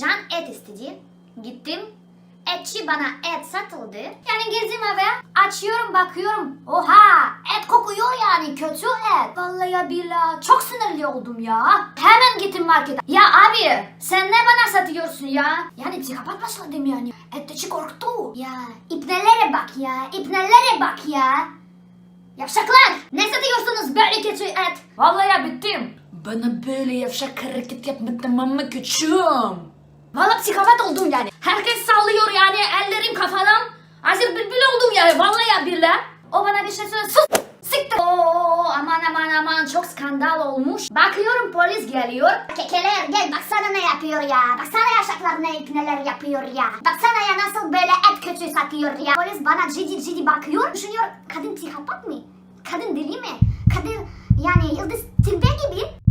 Can et istedi. Gittim. Etçi bana et satıldı. Yani girdim eve. Açıyorum bakıyorum. Oha et kokuyor yani kötü et. Vallahi billahi çok sinirli oldum ya. Hemen gittim markete. Ya abi sen ne bana satıyorsun ya? Yani psikopat başladım yani. Etçi korktu. Ya ipnelere bak ya. İpnelere bak ya. Yavşaklar ne satıyorsunuz böyle kötü et? Vallahi bittim. Bana böyle yavşak hareket yapma tamam mı küçüğüm? Valla psikopat oldum yani. Herkes sallıyor yani ellerim kafadan. Hazır bülbül oldum yani vallahi billahi. O bana bir şey söyledi. Sus! Siktir! Oo, aman aman aman çok skandal olmuş. Bakıyorum polis geliyor. Kekeler gel baksana ne yapıyor ya. Baksana yaşaklar ne neler yapıyor ya. Baksana ya nasıl böyle et kötü satıyor ya. Polis bana ciddi ciddi bakıyor. Düşünüyor kadın psikopat mı? Kadın deli mi? Kadın yani Yıldız Tilbe gibi.